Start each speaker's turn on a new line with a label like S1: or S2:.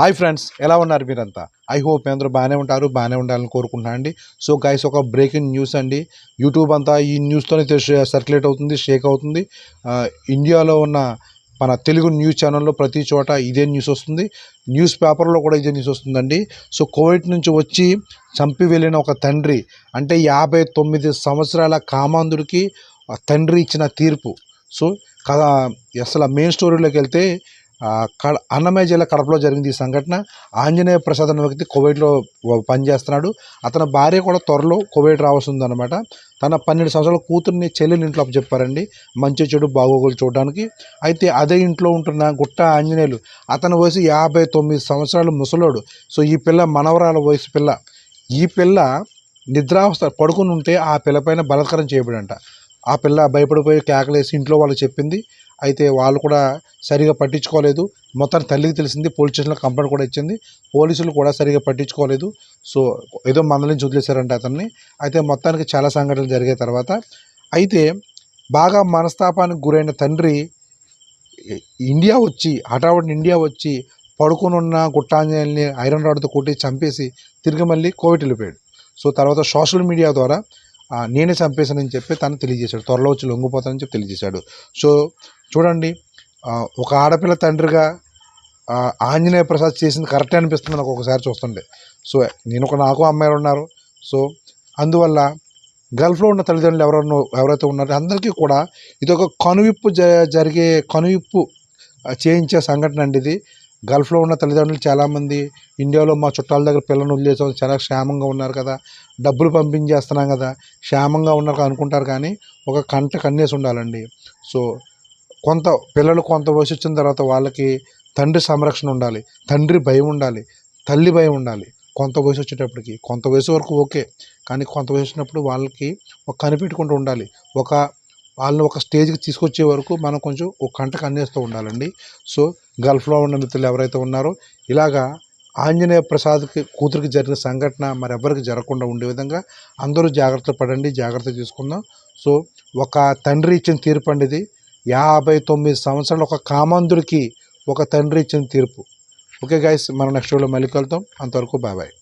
S1: Hi friends ఎలా ఉన్నారు మీరంతా? ఐ హోప్ మీ అందరూ బాగానే ఉంటారు బాగానే ఉండాలని కోరుకుంటున్నాను అండి. సో గైస్ ఒక బ్రేకింగ్ న్యూస్ అండి. యూట్యూబ్ అంతా ఈ న్యూస్తోనే సర్క్యులేట్ అవుతుంది షేక్ అవుతుంది. ఇండియాలో ఉన్న మన తెలుగు న్యూస్ ఛానల్లో ప్రతి చోట ఇదే న్యూస్ వస్తుంది. న్యూస్ పేపర్లో కూడా ఇదే న్యూస్ వస్తుందండి. సో కోవిడ్ నుంచి వచ్చి చంపి వెళ్ళిన ఒక తండ్రి అంటే యాభై తొమ్మిది సంవత్సరాల కామాంధుడికి ఆ తండ్రి ఇచ్చిన తీర్పు. సో కథ అసలు మెయిన్ స్టోరీలోకి వెళ్తే కడ అన్నమయ్య జిల్లా కడపలో జరిగింది ఈ సంఘటన. ఆంజనేయ ప్రసాద్ అనే వ్యక్తి కువైట్లో పనిచేస్తున్నాడు. అతని భార్య కూడా త్వరలో కువైట్ రావాల్సి ఉందన్నమాట తన పన్నెండు సంవత్సరాల కూతుర్ని చెల్లెలు ఇంట్లో చెప్పారండి. మంచి చెడు బాగోగులు చూడడానికి. అయితే అదే ఇంట్లో ఉంటున్న గుట్ట ఆంజనేయులు అతని వయసు యాభై తొమ్మిది సంవత్సరాలు ముసలోడు. సో ఈ పిల్ల మనవరాల వయసు పిల్ల. ఈ పిల్ల నిద్రావస్థ పడుకుని ఉంటే ఆ పిల్లపైన పైన చేయబడంట ఆ పిల్ల భయపడిపోయి కేకలేసి ఇంట్లో వాళ్ళు చెప్పింది. అయితే వాళ్ళు కూడా సరిగా పట్టించుకోలేదు. మొత్తం తల్లికి తెలిసింది పోలీస్ స్టేషన్లో కంప్లైంట్ కూడా ఇచ్చింది. పోలీసులు కూడా సరిగా పట్టించుకోలేదు. సో ఏదో మందలించి వదిలేశారంట అతన్ని. అయితే మొత్తానికి చాలా సంఘటనలు జరిగే తర్వాత. అయితే బాగా మనస్తాపానికి గురైన తండ్రి ఇండియా వచ్చి హఠావుడిని ఇండియా వచ్చి పడుకుని ఉన్న గుట్టాంజనేయుల్ని ఐరన్ రాడ్తో కొట్టి చంపేసి తిరిగి మళ్ళీ కోవిడ్ వెళ్ళిపోయాడు. సో తర్వాత సోషల్ మీడియా ద్వారా నేనే చంపేశానని చెప్పి తను తెలియజేశాడు. త్వరలో వచ్చి లొంగిపోతానని చెప్పి తెలియజేశాడు. సో చూడండి ఒక ఆడపిల్ల తండ్రిగా ఆంజనేయ ప్రసాద్ చేసింది కరెక్టే అనిపిస్తుంది నాకు ఒకసారి చూస్తుంటే. సో నేను ఒక నాకు అమ్మాయిలు ఉన్నారు. సో అందువల్ల గల్ఫ్లో ఉన్న తల్లిదండ్రులు ఎవరన్నా ఎవరైతే ఉన్నారో అందరికీ కూడా ఇది ఒక కనువిప్పు జ జరిగే కనువిప్పు చేయించే సంఘటన అండి ఇది. గల్ఫ్లో ఉన్న తల్లిదండ్రులు చాలామంది ఇండియాలో మా చుట్టాల దగ్గర పిల్లలను వదిలేసాం చాలా క్షేమంగా ఉన్నారు కదా డబ్బులు పంపించేస్తున్నాం కదా క్షేమంగా ఉన్నారు అనుకుంటారు కానీ ఒక కంట కన్నేసి ఉండాలండి. సో కొంత పిల్లలు కొంత వయసు వచ్చిన తర్వాత వాళ్ళకి తండ్రి సంరక్షణ ఉండాలి తండ్రి భయం ఉండాలి తల్లి భయం ఉండాలి. కొంత వయసు వచ్చేటప్పటికి కొంత వయసు వరకు ఓకే కానీ కొంత వయసు వచ్చినప్పుడు వాళ్ళకి ఒక కనిపెట్టుకుంటూ ఉండాలి. ఒక వాళ్ళని ఒక స్టేజ్కి తీసుకొచ్చే వరకు మనం కొంచెం ఒక కంటకు అందేస్తూ ఉండాలండి. సో గల్ఫ్లో ఉన్న మిత్రులు ఎవరైతే ఉన్నారో ఇలాగా ఆంజనేయ ప్రసాద్కి కూతురికి జరిగిన సంఘటన మరి ఎవరికి జరగకుండా ఉండే విధంగా అందరూ జాగ్రత్త పడండి జాగ్రత్త తీసుకుందాం. సో ఒక తండ్రి ఇచ్చిన తీర్పు అండి ఇది. యాభై తొమ్మిది సంవత్సరాలు ఒక కామందుడికి ఒక తండ్రి ఇచ్చిన తీర్పు. ఓకే గైస్ మనం నెక్స్ట్ వీడియోలో మళ్ళీ కలుద్దాం. అంతవరకు బాయ్ బాయ్